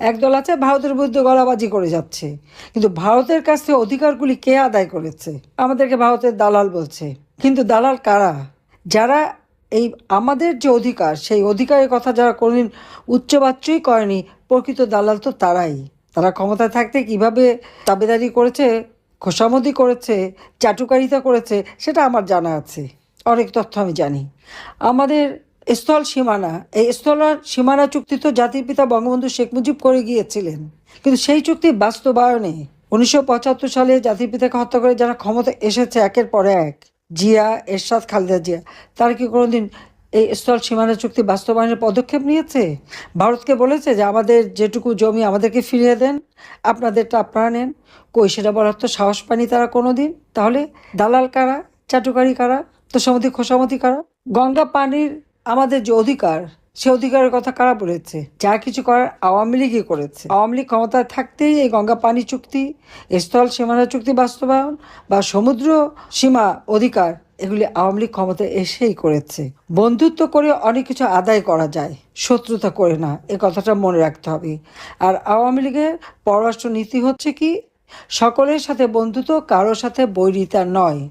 একদল আছে, ভারতের বিরুদ্ধে গলাবাজি করে যাচ্ছে। কিন্তু ভারতের কাছ থেকে অধিকারগুলি কে আদায় করেছে? আমাদেরকে ভারতের দালাল বলছে। কিন্তু দালাল কারা? যারা এই আমাদের যে অধিকার, সেই অধিকারের কথা যারা কোনোদিন উচ্চবাচ্যই করেনি, প্রকৃত দালাল তো তারাই। তারা ক্ষমতায় থাকতে কীভাবে দাবিদারি করেছে খোসামদি করেছে, চাটুকারিতা করেছে, সেটা আমার জানা আছে। অনেক তথ্য আমি জানি। আমাদের স্থল সীমানা, এই স্থল সীমানা চুক্তি তো জাতির পিতা বঙ্গবন্ধু শেখ মুজিব করে গিয়েছিলেন। কিন্তু সেই চুক্তি বাস্তবায়নে উনিশশো পঁচাত্তর সালে জাতির পিতাকে হত্যা করে যারা ক্ষমতা এসেছে একের পর এক, জিয়া, এরশাদ, খালেদা জিয়া, তারা কি কোনোদিন এই স্থল সীমানা চুক্তি বাস্তবায়নের পদক্ষেপ নিয়েছে? ভারতকে বলেছে যে আমাদের যেটুকু জমি আমাদেরকে ফিরিয়ে দেন, আপনাদেরটা আপনারা নেন। কই সেটা বলার তো সাহস পানি তারা কোনো দিন তাহলে দালাল কারা? চাটুকারি কারা? তো সমিতি খোসামতি কারা? গঙ্গা পানির আমাদের যে অধিকার, সে অধিকারের কথা কারা বলেছে? যা কিছু করার আওয়ামী লীগই করেছে। আওয়ামী লীগ ক্ষমতায় থাকতেই এই গঙ্গা পানি চুক্তি, স্থল সীমানা চুক্তি বাস্তবায়ন বা সমুদ্র সীমা অধিকার, এগুলি আওয়ামী লীগ ক্ষমতায় এসেই করেছে। বন্ধুত্ব করে অনেক কিছু আদায় করা যায়, শত্রুতা করে না, এ কথাটা মনে রাখতে হবে। আর আওয়ামী লীগের পররাষ্ট্র নীতি হচ্ছে কি? সকলের সাথে বন্ধুত্ব, কারোর সাথে বৈরিতা নয়।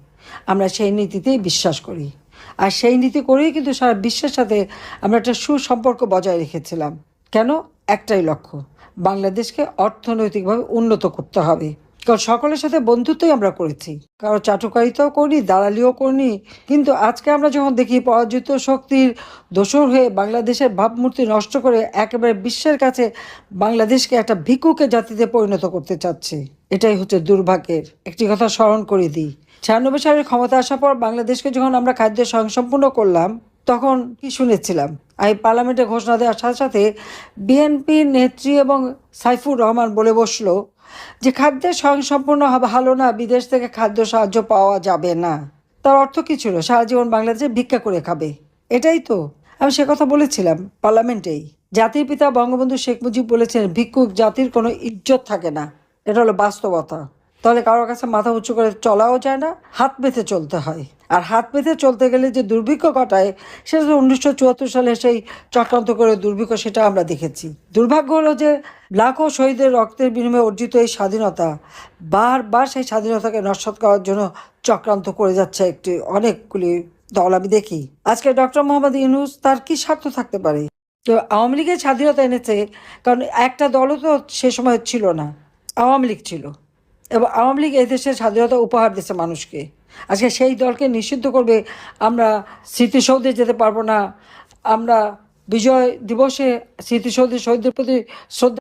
আমরা সেই নীতিতেই বিশ্বাস করি। আর সেই নীতি করেই কিন্তু সারা বিশ্বের সাথে আমরা একটা সুসম্পর্ক বজায় রেখেছিলাম। কেন? একটাই লক্ষ্য, বাংলাদেশকে অর্থনৈতিকভাবে উন্নত করতে হবে। কারণ সকলের সাথে বন্ধুত্বই আমরা করেছি। কারও চাটুকারিতাও করিনি, দালালিও করিনি। কিন্তু আজকে আমরা যখন দেখি পরাজিত শক্তির দোষর হয়ে বাংলাদেশের ভাবমূর্তি নষ্ট করে একেবারে বিশ্বের কাছে বাংলাদেশকে একটা ভিক্ষুকে জাতিতে পরিণত করতে চাচ্ছে, এটাই হচ্ছে দুর্ভাগ্যের। একটি কথা স্মরণ করে দিই ছিয়ানব্বই সালের ক্ষমতা আসার পর বাংলাদেশকে যখন আমরা খাদ্য স্বয়ংসম্পূর্ণ করলাম, তখন কি শুনেছিলাম? আমি পার্লামেন্টে ঘোষণা দেওয়ার সাথে সাথে বিএনপির নেত্রী এবং সাইফুর রহমান বলে বসল যে খাদ্যের স্বয়ংসম্পূর্ণ ভালো না, বিদেশ থেকে খাদ্য সাহায্য পাওয়া যাবে না। তার অর্থ কী ছিল? সারা জীবন বাংলাদেশে ভিক্ষা করে খাবে। এটাই তো। আমি সে কথা বলেছিলাম পার্লামেন্টেই। জাতির পিতা বঙ্গবন্ধু শেখ মুজিব বলেছেন, ভিক্ষুক জাতির কোনো ইজ্জত থাকে না। এটা হলো বাস্তবতা। তাহলে কারোর কাছে মাথা উঁচু করে চলাও যায় না, হাত পেতে চলতে হয়। আর হাত পেতে চলতে গেলে যে দুর্ভিক্ষ ঘটায়, সেটা উনিশশো চুয়াত্তর সালে সেই চক্রান্ত করে দুর্ভিক্ষ, সেটা আমরা দেখেছি। দুর্ভাগ্য হলো যে লাখো শহীদের রক্তের বিনিময়ে অর্জিত এই স্বাধীনতা, বারবার সেই স্বাধীনতাকে নস্বাত করার জন্য চক্রান্ত করে যাচ্ছে একটি অনেকগুলি দল, আমি দেখি। আজকে ডক্টর মোহাম্মদ ইউনুস তার কি স্বার্থ থাকতে পারে? তো আওয়ামী লীগের স্বাধীনতা এনেছে, কারণ একটা দলও তো সে সময় ছিল না, আওয়ামী লীগ ছিল। এবং আওয়ামী লীগ এই দেশের স্বাধীনতা উপহার দিচ্ছে মানুষকে। আজকে সেই দলকে নিষিদ্ধ করবে, আমরা স্মৃতিসৌধে যেতে পারব না। আমরা বিজয় দিবসে স্মৃতিসৌধে শহীদদের প্রতি শ্রদ্ধা